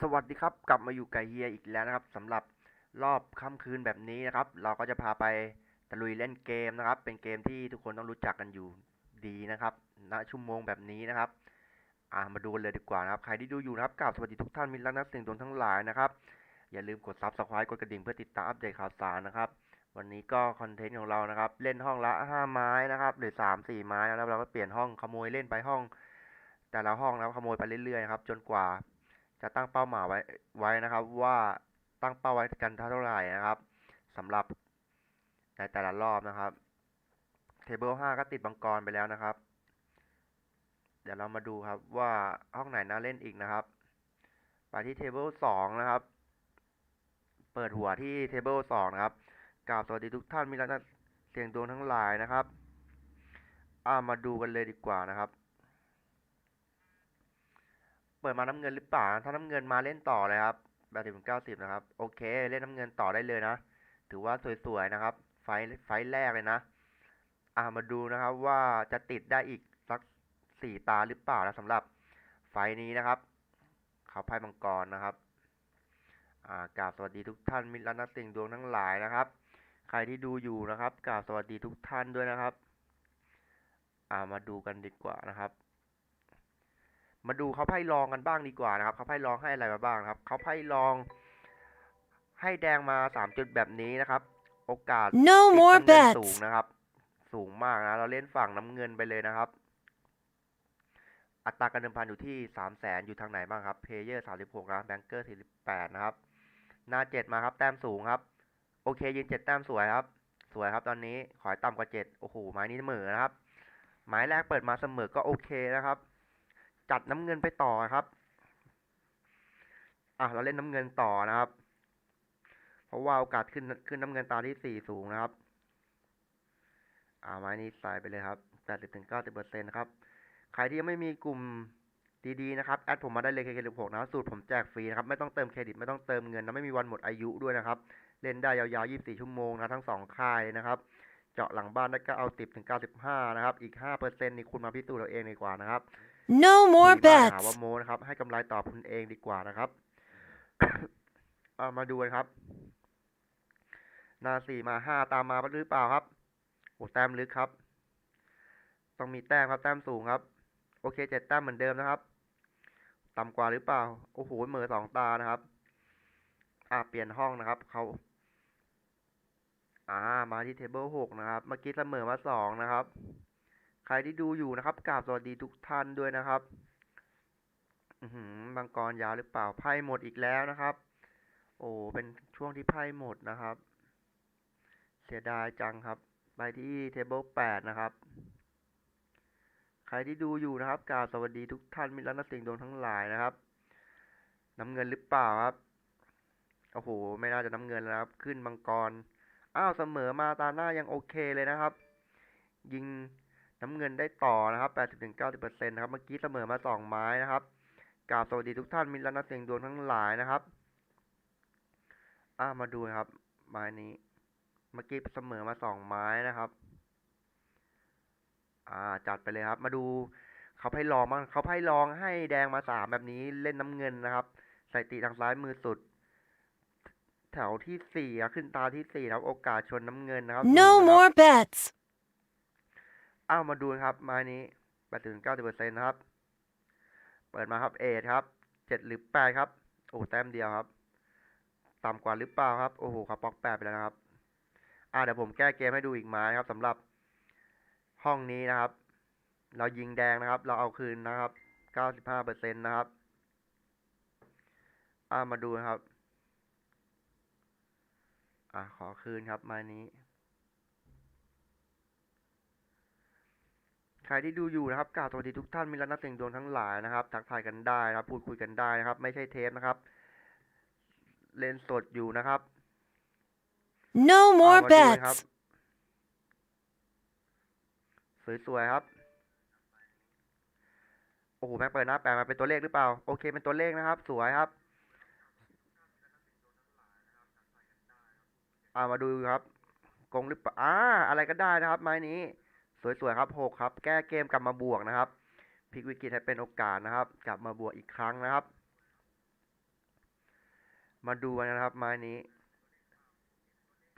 สวัสดีครับ กลับมาอยู่กับเฮียอีกแล้วนะครับสำหรับรอบค่ำคืนแบบนี้นะครับ เราก็จะพาไปตะลุยเล่นเกมนะครับ เป็นเกมที่ทุกคนต้องรู้จักกันอยู่ดีนะครับณชั่วโมงแบบนี้นะครับอ่ามาดูเลยดีกว่านะครับ ใครที่ดูอยู่นะครับกราบสวัสดีทุกท่านมิตรรักนักเสิ่ยงดวงทั้งหลายนะครับ อย่าลืมกดซับสไครต์กดกระดิ่งเพื่อติดตามอัปเดตข่าวสารนะครับ วันนี้ก็คอนเทนต์ของเรานะครับ เล่นห้องละห้าไม้นะครับหรือสามสี่ไม้แล้วเราก็เปลี่ยนห้องขโมยเล่นไปห้อง แต่ละห้องนะครับขโมยไปเรื่อยๆนะครับจนกว่า จะตั้งเป้าหมายไว้ไว้นะครับ ว่าตั้งเป้าไว้กันเท่าไหร่นะครับสำหรับในแต่ละรอบนะครับเทเบิลห้าก็ติดบังกรไปแล้วนะครับ เดี๋ยวเรามาดูครับว่าห้องไหนน่าเล่นอีกนะครับไปที่เทเบิลสองนะครับ เปิดหัวที่เทเบิลสองนะครับกราบสวัสดีทุกท่านมีรักนักเสียงดวงทั้งหลายนะครับ อ่ามาดูกันเลยดีกว่านะครับ เปิดมาน้ำเงินหรือเปล่า ถ้าน้ำเงินมาเล่นต่อเลยครับแปดสิบเก้าสิบนะครับ โอเค เล่นน้ำเงินต่อได้เลยนะ ถือว่าสวยๆนะครับ ไฟไฟแรกเลยนะ อ่ามาดูนะครับว่าจะติดได้อีกสักสี่ตาหรือเปล่านะสำหรับไฟนี้นะครับ เขาไพ่มังกรนะครับ อ่ากราบสวัสดีทุกท่านมิตรและนักเสิ่ยงดวงทั้งหลายนะครับ ใครที่ดูอยู่นะครับกราบสวัสดีทุกท่านด้วยนะครับ อ่ามาดูกันดีกว่านะครับ มาดูเขาไพ่ลองกันบ้างดีกว่านะครับเขาไพ่ลองให้อะไรมาบ้างนะครับเขาไพ่ลอง ให้แดงมาสามจุดแบบนี้นะครับ โอกาส No ติด more น้ำเงินสูง bets. นะครับ สูงมากนะ เราเล่นฝั่งน้ำเงินไปเลยนะครับ อัตราการเดิมพันอยู่ที่สามแสนอยู่ทางไหนบ้างครับเพเยอร์สามสิบหกนะแบงเกอร์สี่สิบแปดนะครับหน้าเจ็ดมาครับ แต้มสูงครับ โอเคยืนเจ็ดแต้มสวยครับ สวยครับตอนนี้ขอให้ต่ำกว่าเจ็ดโอ้โหไม้นี้เสมอนะครับไม้แรกเปิดมาเสมอก็โอเคนะครับ จัดน้ำเงินไปต่อครับ อะเราเล่นน้ำเงินต่อนะครับ เพราะว่าโอกาสขึ้นขึ้นน้ำเงินตาที่สี่สูงนะครับ อ่าไม้นี้ใส่ไปเลยครับแปดสิบถึงเก้าสิบเปอร์เซ็นต์นะครับ ใครที่ยังไม่มีกลุ่มดีๆนะครับ แอดผมมาได้เลยเคเคหกนะสูตรผมแจกฟรีนะครับ ไม่ต้องเติมเครดิต ไม่ต้องเติมเงินนะไม่มีวันหมดอายุด้วยนะครับ เล่นได้ยาวๆ 24 ชั่วโมงนะทั้งสองค่ายนะครับ เจาะหลังบ้านได้ก็เอา 10 ถึง 95 นะครับ อีก 5%นี่คุณมาพิสูจน์เอาเองดีกว่านะครับ No คุ more ยมาหาว่า bets. โมนะครับ ให้กำไรตอบคุณเองดีกว่านะครับ เอามาดูกันครับ นาสี่มาห้าตามมาหรือเปล่าครับโอ้แต้มลึกครับ ต้องมีแต้มครับแต้มสูงครับ โอเคเจ็ดแต้มเหมือนเดิมนะครับ ต่ำกว่าหรือเปล่า โอ้โหเหมือสองตานะครับ อ่าเปลี่ยนห้องนะครับเขาอ่ามาที่เทเบิลหกนะครับ เมื่อกี้เสมอมาสองนะครับ ใครที่ดูอยู่นะครับกราบสวัสดีทุกท่านด้วยนะครับอือหือมังกรยาวหรือเปล่าไพ่หมดอีกแล้วนะครับ โอ้เป็นช่วงที่ไพ่หมดนะครับ เสียดายจังครับ ไปที่เทเบิลแปดนะครับ ใครที่ดูอยู่นะครับกราบสวัสดีทุกท่านมิตรและนักเสิ่ยงดวงทั้งหลายนะครับ น้ำเงินหรือเปล่าครับโอ้โห ไม่น่าจะน้ำเงินแล้วครับ ขึ้นมังกร อ้าว เสมอมาตาหน้ายังโอเคเลยนะครับ ยิง น้ำเงินได้ต่อนะครับ 80-90%นะครับ เมื่อกี้เสมอมาสองไม้นะครับกราบสวัสดีทุกท่านมิตรและนักเสียงดวงทั้งหลายนะครับ อ่ามาดูครับ ไม้นี้ เมื่อกี้เสมอมาสองไม้นะครับ อ่า จัดไปเลยครับ มาดูเขาไพ่ลองบ้างเขาไพ่ลองให้แดงมาสามแบบนี้เล่นน้ำเงินนะครับ ใส่ตีทางซ้ายมือสุด แถวที่สี่ขึ้นตาที่สี่ครับ โอกาสชนน้ำเงินนะครับ No more bets. อ้าวมาดูครับไม้นี้แปดถึงเก้าสิบเปอร์เซ็นต์ครับ เปิดมาครับเอทครับเจ็ดหรือแปดครับ โอ้แต้มเดียวครับ ต่ำกว่าหรือเปล่าครับ โอ้โหครับปอกแปดไปแล้วนะครับอ่าเดี๋ยวผมแก้เกมให้ดูอีกไม้ครับสำหรับห้องนี้นะครับ เรายิงแดงนะครับ เราเอาคืนนะครับเก้าสิบห้าเปอร์เซ็นต์นะครับอ่ามาดูครับ อ่าขอคืนครับไม้นี้ ใครที่ดูอยู่นะครับกราบสวัสดีทุกท่านมีรักนักเสี่ยงดวงทั้งหลายนะครับ ทักทายกันได้นะครับ พูดคุยกันได้นะครับ ไม่ใช่เทปนะครับ เล่นสดอยู่นะครับ No เอา more มาดูนะครับ bets. สวยๆครับ โอ้โหแม่งเปิดหน้าแปลมาเป็นตัวเลขหรือเปล่า โอเคเป็นตัวเลขนะครับ สวยครับอ่ามาดูครับกงหรือเปล่าอ่าอะไรก็ได้นะครับ ไม้นี้ สวยๆครับหกครับ แก้เกมกลับมาบวกนะครับพลิกวิกฤตให้เป็นโอกาสนะครับ กลับมาบวกอีกครั้งนะครับ มาดูกันนะครับไม้นี้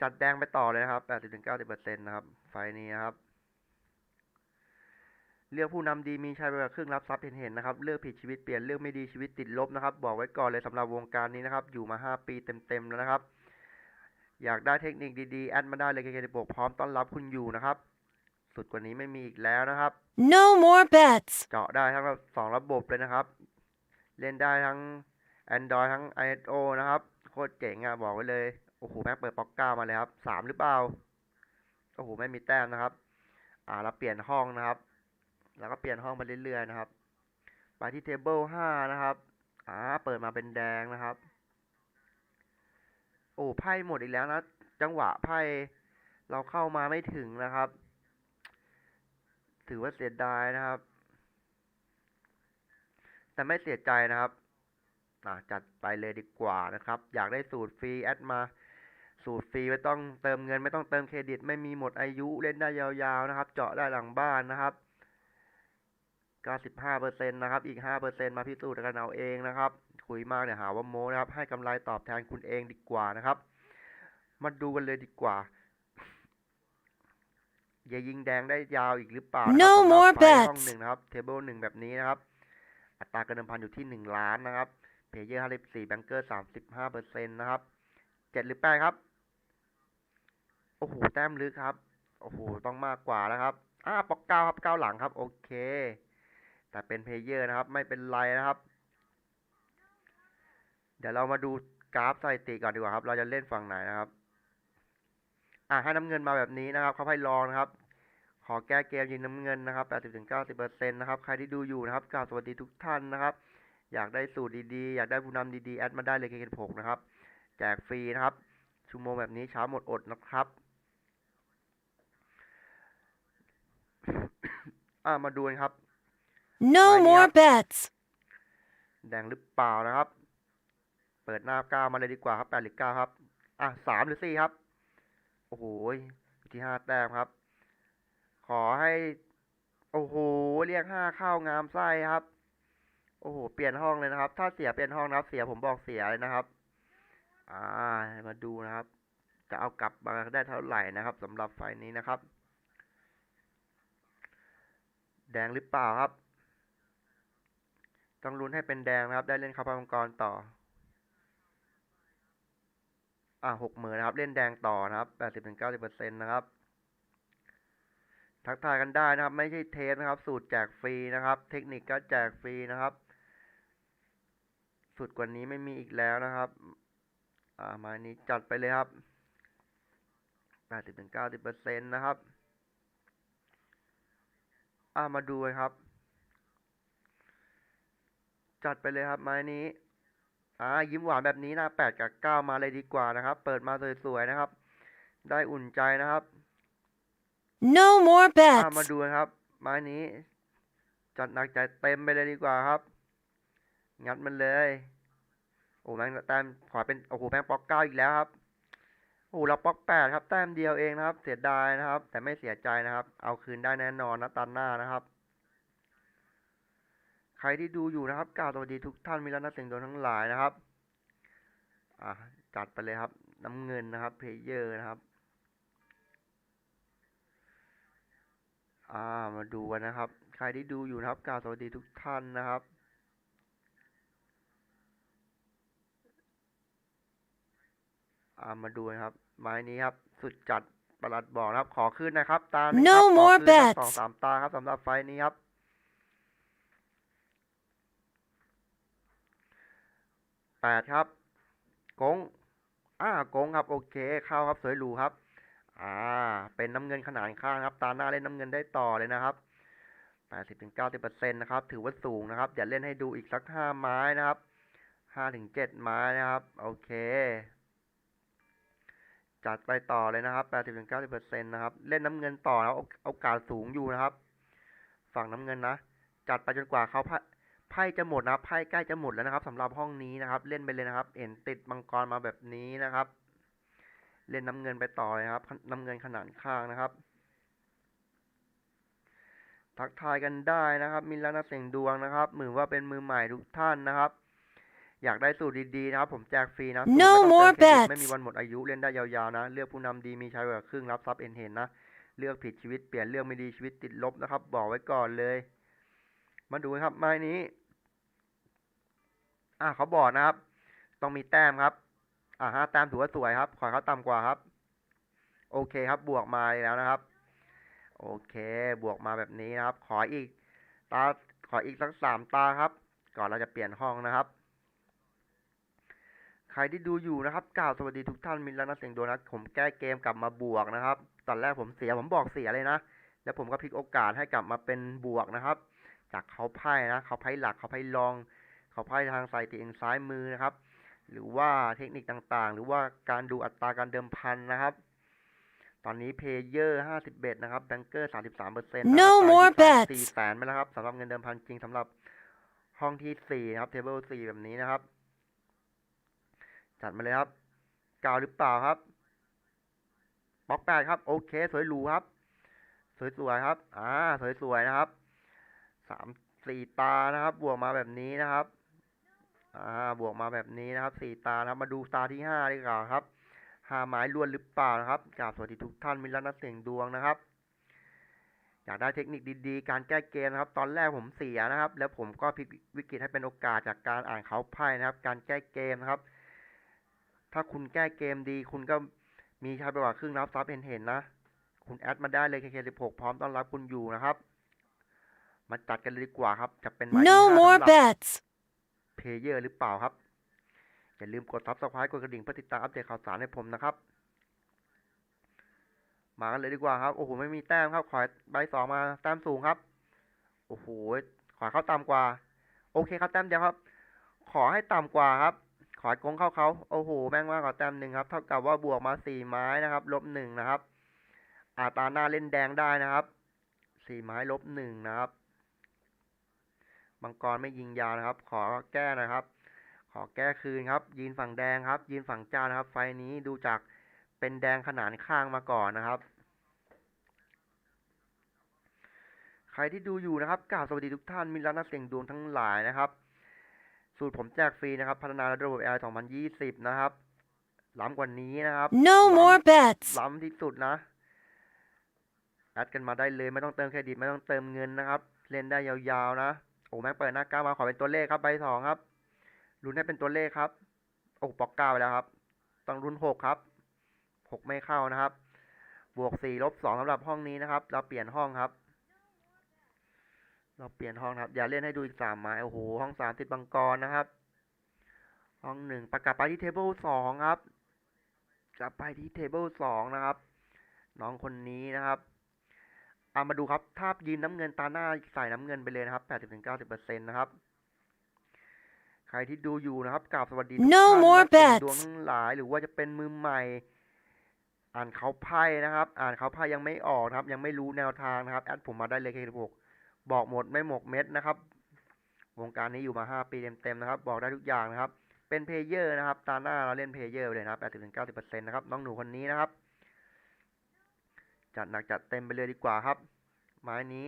จัดแดงไปต่อเลยนะครับ 80-90%นะครับ ไฟนี้นะครับ เลือกผู้นำดีมีชัยไปกว่าครึ่งรับทรัพย์เห็นๆนะครับ เลือกผิดชีวิตเปลี่ยน เลือกไม่ดีชีวิตติดลบนะครับ บอกไว้ก่อนเลยสำหรับวงการนี้นะครับ อยู่มา 5 ปีเต็มๆแล้วนะครับ อยากได้เทคนิคดีๆ แอดมาได้เลยเกมพร้อมต้อนรับคุณอยู่นะครับ สุดกว่านี้ไม่มีอีกแล้วนะครับ No more bets. เจาะได้ทั้งสองระบบเลยนะครับ เล่นได้ทั้ง Android ทั้ง iOS นะครับ โคตรเจ๋งอะบอกไว้เลย โอ้โห แม่งเปิดป๊อกเก้ามาเลยครับสามหรือเปล่า โอ้โห ไม่มีแต้มนะครับ อ่าเราเปลี่ยนห้องนะครับ แล้วก็เปลี่ยนห้องไปเรื่อยๆนะครับ ไปที่ Table ห้านะครับ อ่า เปิดมาเป็นแดงนะครับ โอ้ไพ่หมดอีกแล้วนะ จังหวะไพ่เราเข้ามาไม่ถึงนะครับ ถือว่าเสียดายนะครับ แต่ไม่เสียใจนะครับจัดไปเลยดีกว่านะครับ อยากได้สูตรฟรีแอดมาสูตรฟรีไม่ต้องเติมเงินไม่ต้องเติมเครดิต ไม่มีหมดอายุเล่นได้ยาวๆนะครับ เจาะได้หลังบ้านนะครับ 95%นะครับ อีก 5%มาพิสูจน์กันเอาเองนะครับ คุยมากเนี่ยหาว่าโม้นะครับ ให้กำไรตอบแทนคุณเองดีกว่านะครับ มาดูกันเลยดีกว่า อย่ายิงแดงได้ยาวอีกหรือเปล่านะครับ No สำหรับ more ไฟล์ห้อง bets หนึ่งนะครับ เทเบิลหนึ่งแบบนี้นะครับ อัตราการเดิมพันอยู่ที่หนึ่งล้านนะครับ เพเยอร์ห้าสิบสี่แบงเกอร์สามสิบห้าเปอร์เซ็นต์นะครับ เจ็ดหรือแปดครับ โอ้โห แต้มลึกครับ โอ้โห ต้องมากกว่าแล้วครับอ่าปอกเก้าครับเก้าหลังครับ โอเค แต่เป็นเพเยอร์นะครับ ไม่เป็นไรนะครับ เดี๋ยวเรามาดูกราฟสถิติก่อนดีกว่าครับ เราจะเล่นฝั่งไหนนะครับ อ่าให้น้ำเงินมาแบบนี้นะครับเขาให้ลองนะครับ ขอแก้เกมยิงน้ำเงินนะครับ 80-90%นะครับใครที่ดูอยู่นะครับกราบสวัสดีทุกท่านนะครับ อยากได้สูตรดีๆ อยากได้ผู้นำดีๆ แอดมาได้เลยเกม6นะครับแจกฟรีนะครับชั่วโมงแบบนี้เช้าหมดอดนะครับอ่ามาดูกันครับ No Why more not? bets. แดงหรือเปล่านะครับ เปิดหน้าเก้ามาเลยดีกว่าครับแปดหรือเก้าครับ อะสามหรือสี่ครับ โอ้โหอยู่ที่ห้าแต้มครับ ขอให้ โอ้โห เรียกห้าเข้างามไส้ครับ โอ้โห เปลี่ยนห้องเลยนะครับ ถ้าเสียเปลี่ยนห้องนะครับ เสียผมบอกเสียเลยนะครับ อ่า มาดูนะครับ จะเอากลับมาได้เท่าไหร่นะครับสำหรับไฟนี้นะครับ แดงหรือเปล่าครับ ต้องลุ้นให้เป็นแดงนะครับ ได้เล่นคาปามังกรต่อ อ่าหกหมื่นนะครับ เล่นแดงต่อนะครับแปดสิบถึงเก้าสิบเปอร์เซ็นต์นะครับ ทักทายกันได้นะครับ ไม่ใช่เทปนะครับ สูตรแจกฟรีนะครับ เทคนิคก็แจกฟรีนะครับ สุดกว่านี้ไม่มีอีกแล้วนะครับอ่ามานี้จัดไปเลยครับแปดสิบถึงเก้าสิบเปอร์เซ็นต์นะครับอ่ามาดูครับ จัดไปเลยครับไม้นี้ อ่ายิ้มหวานแบบนี้นะแปดกับเก้ามาเลยดีกว่านะครับ เปิดมาสวยๆนะครับ ได้อุ่นใจนะครับ No more อ่ามา bets. ดูนะครับไม้นี้ จัดหนักใจเต็มไปเลยดีกว่าครับ งัดมันเลย โอ้แม่งแต้มขอเป็นโอ้โหแม่งป๊อกเก้าอีกแล้วครับโอ้เราป๊อกแปดครับแต้มเดียวเองนะครับ เสียดายนะครับ แต่ไม่เสียใจนะครับ เอาคืนได้แน่นอนนะตันหน้านะครับ ใครที่ดูอยู่นะครับกล่าวสวัสดีทุกท่านมีแล้วนะเสียงโดนทั้งหลายนะครับอะจัดไปเลยครับ น้ำเงินนะครับเพลเยอร์นะครับอ่ามาดูกันนะครับ ใครที่ดูอยู่นะครับกล่าวสวัสดีทุกท่านนะครับอ่ามาดูนะครับ ไม้นี้ครับ สุดจัดประหลัดบอกนะครับ ขอขึ้นนะครับ ตาหนึ่ง No ครับขอ more ขึ้นครับ bets สองสามตาครับสำหรับไฟล์นี้ครับ แปดครับกงอ่ากงครับโอเคเข้าครับสวยหรูครับ อ่า เป็นน้ำเงินขนาดข้างครับ ตาหน้าเล่นน้ำเงินได้ต่อเลยนะครับแปดสิบถึงเก้าสิบเปอร์เซ็นต์นะครับ ถือว่าสูงนะครับเดี๋ยวเล่นให้ดูอีกสักห้าไม้นะครับห้าถึงเจ็ดไม้นะครับ โอเค จัดไปต่อเลยนะครับแปดสิบถึงเก้าสิบเปอร์เซ็นต์นะครับ เล่นน้ำเงินต่อแล้วโอกาสสูงอยู่นะครับ ฝั่งน้ำเงินนะ จัดไปจนกว่าเขา ไพ่ไพ่จะหมดนะครับไพ่ใกล้จะหมดแล้วนะครับสำหรับห้องนี้นะครับ เล่นไปเลยนะครับ เห็นติดมังกรมาแบบนี้นะครับ เล่นน้ำเงินไปต่อเลยครับ น้ำเงินขนาดข้างนะครับ ทักทายกันได้นะครับมินแล้วนะเสียงดวงนะครับมือว่าเป็นมือใหม่ทุกท่านนะครับ อยากได้สูตรดีๆนะครับ ผมแจกฟรีนะ No สูตรไม่ต้อง more เติมเครดิต bets ไม่มีวันหมดอายุเล่นได้ยาวๆนะ เลือกผู้นำดีมีชัยกว่าครึ่งรับทรัพย์เอ็นเห็นนะเลือกผิดชีวิตเปลี่ยนเลือกไม่ดีชีวิตติดลบนะครับ บอกไว้ก่อนเลย มาดูครับไม้นี้ อะเขาบอกนะครับ ต้องมีแต้มครับ อ่าห้าแต้มถือว่าสวยครับ ขอเขาต่ำกว่าครับ โอเคครับ บวกมาแล้วนะครับ โอเค บวกมาแบบนี้นะครับ ขออีก ตา ขออีกสักสามตาครับ ก่อนเราจะเปลี่ยนห้องนะครับ ใครที่ดูอยู่นะครับกล่าวสวัสดีทุกท่านมินและนักเสียงดวงนะผมแก้เกมกลับมาบวกนะครับ ตอนแรกผมเสียผมบอกเสียเลยนะ แล้วผมก็พลิกโอกาสให้กลับมาเป็นบวกนะครับ จากเขาไพ่นะเขาไพ่หลักเขาไพ่รอง เขาไพ่ทางสายติงซ้ายมือนะครับ หรือว่าเทคนิคต่างๆ หรือว่าการดูอัตราการเดิมพันนะครับ ตอนนี้เพเยอร์51นะครับแบงเกอร์33เปอร์เซ็นต์ No more สี่ bets แสนไปแล้วครับสำหรับเงินเดิมพันจริงสำหรับห้องที่สี่นะครับเทเบิลสี่แบบนี้นะครับ จัดมาเลยครับกาวหรือเปล่าครับบล็อกแปดครับ โอเค สวยหรูครับ สวยๆครับ อ่า สวยๆนะครับ สามสี่ตานะครับ บวกมาแบบนี้นะครับ อ่า บวกมาแบบนี้นะครับสี่ตานะครับ มาดูตาที่ห้าดีกว่าครับห้าไม้ล้วนหรือเปล่านะครับกราบสวัสดีทุกท่านมิลนักเสียงดวงนะครับ อยากได้เทคนิคดีๆ การแก้เกมนะครับ ตอนแรกผมเสียนะครับ แล้วผมก็พลิกวิกฤตให้เป็นโอกาสจากการอ่านเขาไพ่นะครับ การแก้เกมนะครับ ถ้าคุณแก้เกมดี คุณก็มีชัยไปกว่าครึ่งรับทรัพย์เห็นเห็นๆนะ คุณแอดมาได้เลย KK16 พร้อมต้อนรับคุณอยู่นะครับ มาจัดกันเลยดีกว่าครับ จะเป็นไม้ที่ No ห้า more สำหรับ bets. เพลเยอร์หรือเปล่าครับ อย่าลืมกด subscribe กดกระดิ่งเพื่อติดตามอัปเดตข่าวสารให้ผมนะครับ มากันเลยดีกว่าครับ โอ้โห ไม่มีแต้มครับ ขอใบสองมาแต้มสูงครับ โอ้โห ขอให้เข้าต่ำกว่า โอเคครับ แต้มเดียวครับ ขอให้ต่ำกว่าครับ ขอให้โกงเข้าเขา โอ้โห แม่งมากกว่าแต้มหนึ่งครับ เท่ากับว่าบวกมาสี่ไม้นะครับ ลบหนึ่งนะครับ อาตราหน้าเล่นแดงได้นะครับ สี่ไม้ลบหนึ่งนะครับ มังกรไม่ยิงยาวนะครับ ขอแก้หนะครับ ขอแก้คืนครับ ยืนฝั่งแดงครับ ยืนฝั่งเจ้านะครับ ไฟล์นี้ดูจากเป็นแดงขนานข้างมาก่อนนะครับ ใครที่ดูอยู่นะครับกราบสวัสดีทุกท่านมิตรรักนักเสี่ยงดวงทั้งหลายนะครับ สูตรผมแจกฟรีนะครับ พัฒนาระบบ AI 2020 นะครับ ล้ำกว่านี้นะครับ No more bets. ล้ำที่สุดนะแอดกันมาได้เลยไม่ต้องเติมเครดิตไม่ต้องเติมเงินนะครับ เล่นได้ยาวๆนะ โอ้แม่งเปิดหน้าก้าวมาขอเป็นตัวเลขครับใบสองครับลุ้นให้เป็นตัวเลขครับ โอ้ปอกเก้าไปแล้วครับต้องลุ้นหกครับหกไม่เข้านะครับ บวกสี่ลบสองสำหรับห้องนี้นะครับ เราเปลี่ยนห้องครับ เราเปลี่ยนห้องครับ อย่าเล่นให้ดูอีกสามไม้โอ้โหห้องสามติดบังกรนะครับ ห้องหนึ่งประกาศไปที่เทเบิลสองครับกลับไปที่เทเบิลสองนะครับ น้องคนนี้นะครับ เอามาดูครับถ้ายืนน้ำเงินตาหน้าใส่น้ำเงินไปเลยนะครับ80-90%นะครับใครที่ดูอยู่นะครับกราบสวัสดีทุก No ท่าน more นักเสี่ยง bets ดวงทั้งหลายหรือว่าจะเป็นมือใหม่ อ่านเขาไพ่นะครับ อ่านเขาไพ่ยังไม่ออกนะครับ ยังไม่รู้แนวทางนะครับแอดผมมาได้เลยเคหกบอกหมดไม่หมกเม็ดนะครับ วงการนี้อยู่มาห้าปีเต็มๆนะครับ บอกได้ทุกอย่างนะครับ เป็นเพลเยอร์นะครับ ตาหน้าเราเล่นเพลเยอร์ไปเลยนะครับ80-90%นะครับน้องหนูคนนี้นะครับ จัดหนักจัดเต็มไปเลยดีกว่าครับ ไม้นี้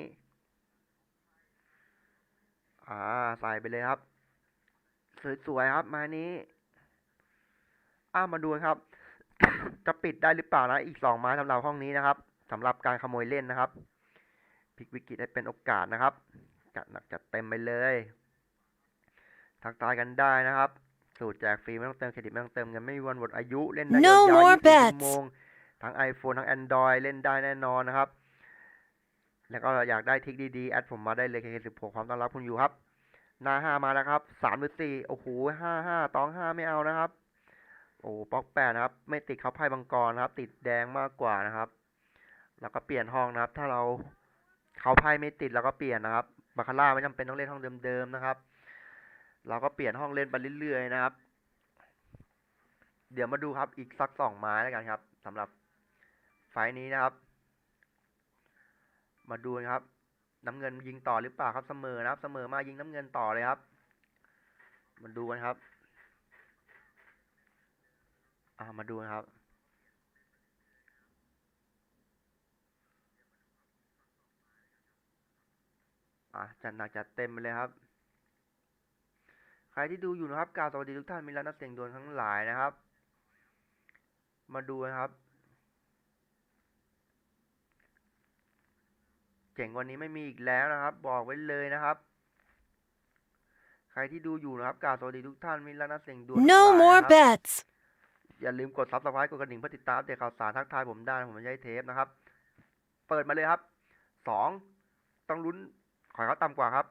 อ่าใส่ไปเลยครับ สวยๆครับ ไม้นี้อ้ามาดูครับ จะปิดได้หรือเปล่านะอีกสองไม้สำหรับห้องนี้นะครับสำหรับการขโมยเล่นนะครับพลิกวิกฤตให้เป็นโอกาสนะครับ จัดหนักจัดเต็มไปเลยทักทายกันได้นะครับ สูตรแจกฟรีไม่ต้องเติมเครดิตไม่ต้องเติมเงินไม่มีวันหมดอายุเล่นได้ No ยาวๆ more 24ชั่ว bets โมง ทั้ง iPhone ทั้ง Android เล่นได้แน่นอนนะครับ แล้วก็อยากได้ทริกดีๆ แอดผมมาได้เลย KK16 พร้อมต้อนรับคุณอยู่ครับ หน้าห้ามาแล้วครับสามหรือสี่โอ้โหห้าห้าตองห้าไม่เอานะครับ โอ้ป๊อกแปดนะครับ ไม่ติดเขาไพ่บังกรนะครับ ติดแดงมากกว่านะครับ แล้วก็เปลี่ยนห้องนะครับ ถ้าเราเขาไพ่ไม่ติดเราก็เปลี่ยนนะครับบาคาร่าไม่จำเป็นต้องเล่นห้องเดิมๆนะครับ เราก็เปลี่ยนห้องเล่นไปเรื่อยๆนะครับ เดี๋ยวมาดูครับอีกสักสองไม้แล้วกันครับสำหรับ ไฟนี้นะครับ มาดูนะครับ น้ำเงินยิงต่อหรือเปล่าครับเสมอนะครับ เสมอมายิงน้ำเงินต่อเลยครับ มาดูกันครับอ่ามาดูนะครับอะจัดหนักจัดเต็มไปเลยครับ ใครที่ดูอยู่นะครับกล่าวสวัสดีทุกท่านมีแล้วนักเสียงดวงทั้งหลายนะครับ มาดูนะครับ จ๋งกวันนี้ไม่มีอีกแล้วนะครับ บอกไว้เลยนะครับ ใครที่ดูอยู่นะครับกล่าวสวัสดีทุกท่านมีแล้วนักเสียงดวงทั้งหลาย No more นะครับ bets. อย่าลืมกด subscribe กดกระดิ่งเพื่อติดตามอัปเดตข่าวสารทักทายผมได้นะผมไม่ใช่เทปนะครับ เปิดมาเลยครับสองต้องลุ้นขอให้เขาต่ำกว่าครับ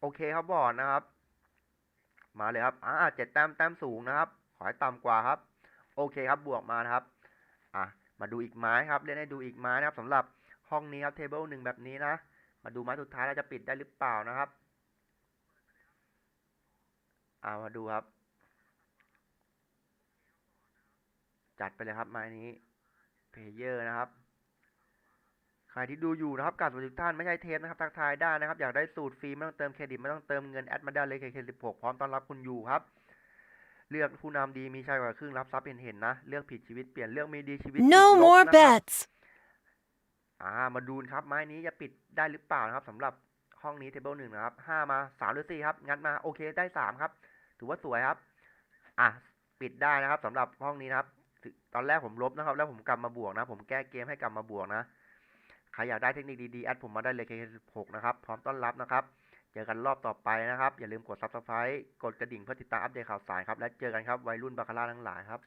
โอเคครับบอร์ดนะครับ มาเลยครับอ่าเจ็ดแต้มแต้มสูงนะครับ ขอให้ต่ำกว่าครับ โอเคครับบวกมานะครับ อะมาดูอีกไม้ครับ เล่นให้ดูอีกไม้นะครับสำหรับ ห้องนี้ครับ เทเบิลหนึ่งแบบนี้นะ มาดูไม้สุดท้ายเราจะปิดได้หรือเปล่านะครับอ่ามาดูครับ จัดไปเลยครับไม้นี้เพลเยอร์นะครับ ใครที่ดูอยู่นะครับกราบสวัสดีทุกท่านไม่ใช่เทปนะครับทักทายได้นะครับ อยากได้สูตรฟรีไม่ต้องเติมเครดิตไม่ต้องเติมเงินแอดมาได้เลยเคสิบหกพร้อมต้อนรับคุณอยู่ครับเลือกผู้นำดีมีชัยกว่าครึ่งรับทรัพย์เห็นเห็นๆนะ เลือกผิดชีวิตเปลี่ยนเลือกไม่ดีชีวิตติด No ลบ more นะครับ bets. อ่ามาดูนครับไม้นี้จะปิดได้หรือเปล่านะครับสำหรับห้องนี้เทเบิลหนึ่งนะครับห้ามาสามหรือสี่ครับ งัดมาโอเคได้สามครับ ถือว่าสวยครับ อะปิดได้นะครับสำหรับห้องนี้นะครับ ตอนแรกผมลบนะครับ แล้วผมกลับมาบวกนะ ผมแก้เกมให้กลับมาบวกนะใครอยากได้เทคนิคดีๆแอดผมมาได้เลย K16 นะครับ พร้อมต้อนรับนะครับ เจอกันรอบต่อไปนะครับ อย่าลืมกด Subscribe กดกระดิ่งเพื่อติดตามอัปเดตข่าวสารครับ และเจอกันครับวัยรุ่นบาคาร่าทั้งหลายครับ